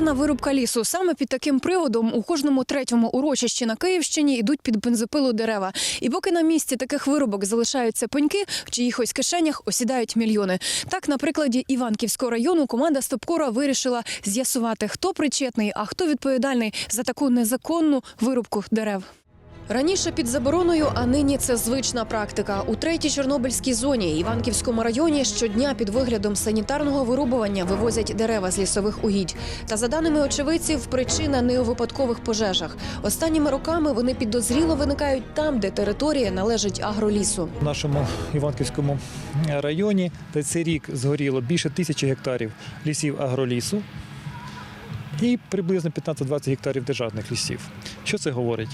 Санітарна вирубка лісу. Саме під таким приводом у кожному третьому урочищі на Київщині йдуть під бензопилу дерева. І поки на місці таких вирубок залишаються пеньки, в чиїхось кишенях осідають мільйони. Так, на прикладі Іванківського району команда Стопкора вирішила з'ясувати, хто причетний, а хто відповідальний за таку незаконну вирубку дерев. Раніше під забороною, а нині це звична практика. У третій Чорнобильській зоні Іванківському районі щодня під виглядом санітарного вирубування вивозять дерева з лісових угідь. Та за даними очевидців, причина не у випадкових пожежах. Останніми роками вони підозріло виникають там, де територія належить агролісу. В нашому Іванківському районі за цей рік згоріло більше тисячі гектарів лісів агролісу і приблизно 15-20 гектарів державних лісів. Що це говорить?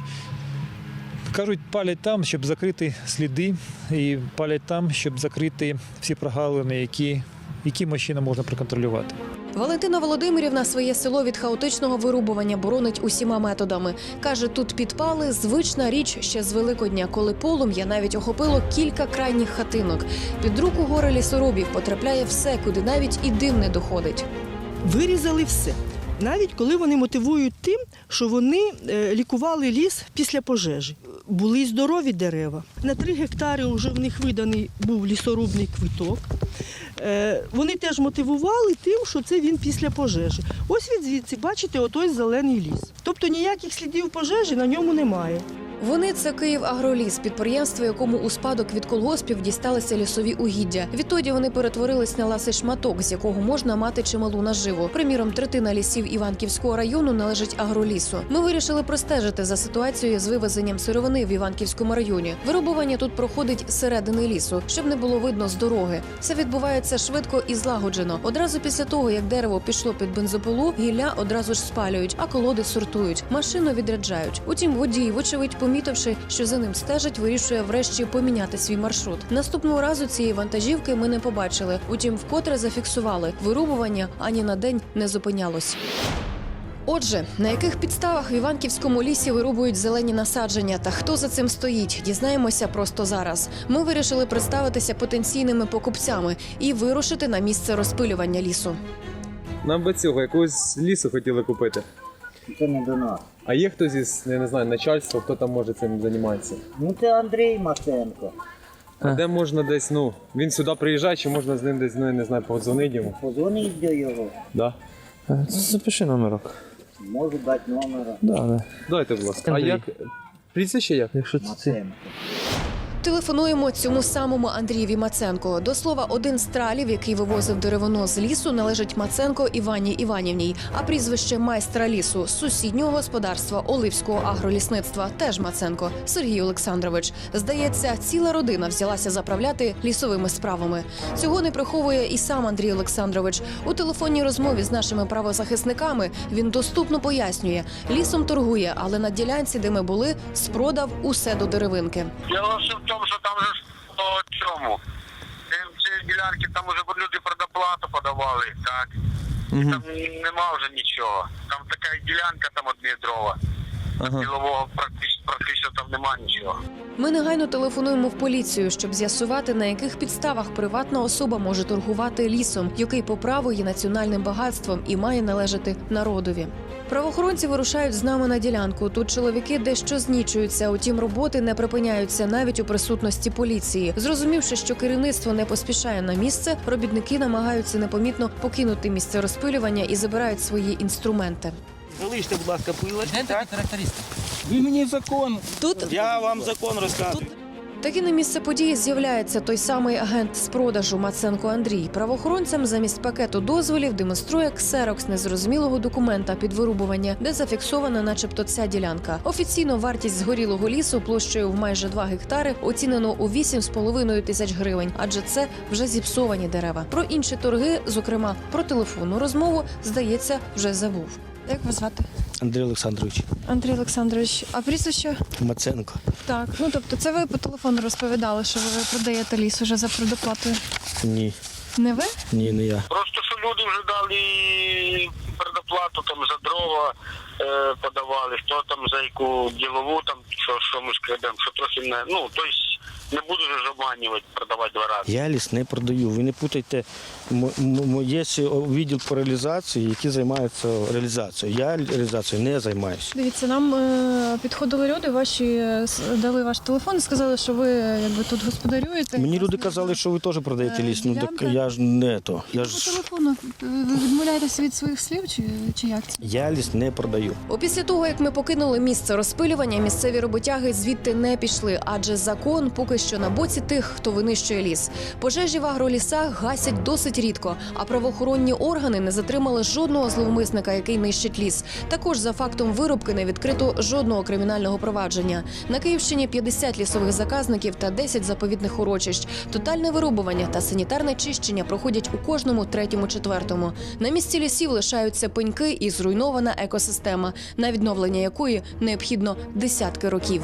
Кажуть, палять там, щоб закрити сліди, і палять там, щоб закрити всі прогалини, які, які машина можна проконтролювати. Валентина Володимирівна своє село від хаотичного вирубування боронить усіма методами. Каже, тут підпали звична річ ще з Великодня, коли полум'я навіть охопило кілька крайніх хатинок. Під руку гори лісоробів потрапляє все, куди навіть і дим не доходить. вирізали все. Навіть коли вони мотивують тим, що вони е, лікували ліс після пожежі. Були здорові дерева. На три гектари вже в них виданий був лісорубний квиток. Е, Вони теж мотивували тим, що це він після пожежі. Ось від звідси, бачите, отой зелений ліс. Тобто ніяких слідів пожежі на ньому немає. Вони це Київ Агроліс, підприємство, якому у спадок від колгоспів дісталися лісові угіддя. Відтоді вони перетворились на ласий шматок, з якого можна мати чималу наживу. Приміром, третина лісів Іванківського району належить агролісу. Ми вирішили простежити за ситуацією з вивезенням сировини в Іванківському районі. Вирубування тут проходить зсередини лісу, щоб не було видно з дороги. Все відбувається швидко і злагоджено. Одразу після того, як дерево пішло під бензопилу, гілля одразу ж спалюють, а колоди сортують. Машину відряджають. Утім, водій, вочевидь, помітивши, що за ним стежать, вирішує врешті поміняти свій маршрут. Наступного разу цієї вантажівки ми не побачили. Утім, вкотре зафіксували вирубування ані на день не зупинялось. Отже, на яких підставах в Іванківському лісі вирубують зелені насадження та хто за цим стоїть, дізнаємося просто зараз. Ми вирішили представитися потенційними покупцями і вирушити на місце розпилювання лісу. Нам би цього якогось лісу хотіли купити. Це не до нас. А є хтось із, я не знаю, начальства, хто там може цим займатися? Ну це Андрій Маценко. А де можна десь, ну, він сюди приїжджає, чи можна з ним десь, ну, я не знаю, подзвонити йому? Позвоніть до його. Да. Е, Запиши номерок. Можу дати номер Да, да. Дайте, будь ласка. А Андрій. як? Прізвище як? Якщо це ти. Маценко. Телефонуємо цьому самому Андрієві Маценко. До слова, один з тралів, який вивозив деревино з лісу, належить Маценко Івані Іванівній. А прізвище майстра лісу сусіднього господарства Оливського агролісництва теж Маценко Сергій Олександрович. Здається, ціла родина взялася заправляти лісовими справами. Цього не приховує і сам Андрій Олександрович. У телефонній розмові з нашими правозахисниками він доступно пояснює: лісом торгує, але на ділянці, де ми були, спродав усе до деревинки. В тому, що там же по чому. Ці ділянки, там уже люди предоплату подавали, так. І там нема вже нічого. Там така ділянка, там одні дрова. Ага. Ділового практично, практично там нема нічого. Ми негайно телефонуємо в поліцію, щоб з'ясувати, на яких підставах приватна особа може торгувати лісом, який по праву є національним багатством і має належати народові. Правоохоронці вирушають з нами на ділянку. Тут чоловіки дещо знічуються, утім роботи не припиняються навіть у присутності поліції. Зрозумівши, що керівництво не поспішає на місце, робітники намагаються непомітно покинути місце розпилювання і забирають свої інструменти. Залиште, будь ласка, пилочку. Так? Ви мені закон. Тут Я вам закон розказую. Таки на місце події з'являється той самий агент з продажу Маценко Андрій. Правоохоронцям замість пакету дозволів демонструє ксерокс незрозумілого документа під вирубування, де зафіксована, начебто, ця ділянка. Офіційно вартість згорілого лісу площею в майже 2 гектари оцінено у 8,5 тисяч гривень, адже це вже зіпсовані дерева. Про інші торги, зокрема про телефонну розмову, здається, вже забув. Як вас звати? Андрій Олександрович Андрій Олександрович, а прізвище? Маценко. Так, ну тобто, це ви по телефону розповідали, що ви продаєте ліс уже за предоплатою. Ні, Не ви? ні, не я. Просто що люди вже дали предоплату там за дрова е, подавали, хто там за яку ділову там, що, що ми скрадемо, що трохи не. Ну, тобто Не буду же ж обманювати, продавати два рази. Я ліс не продаю. Ви не путайте. М- м- Є ще відділ по реалізації, який займається реалізацією. Я реалізацією не займаюся. Дивіться, нам е, підходили люди, ваші е, дали ваш телефон і сказали, що ви якби тут господарюєте. Мені люди казали, що ви теж продаєте ліс. Ну так я ж не то. Я По ж телефону ви відмовляєтеся від своїх слів чи, чи як це? я ліс не продаю. Опісля того, як ми покинули місце розпилювання, місцеві роботяги звідти не пішли, адже закон поки що на боці тих, хто винищує ліс. Пожежі в агролісах гасять досить рідко, а правоохоронні органи не затримали жодного зловмисника, який нищить ліс. Також за фактом вирубки не відкрито жодного кримінального провадження. На Київщині 50 лісових заказників та 10 заповідних урочищ. Тотальне вирубування та санітарне чищення проходять у кожному третьому четвертому. На місці лісів лишаються пеньки і зруйнована екосистема, на відновлення якої необхідно десятки років.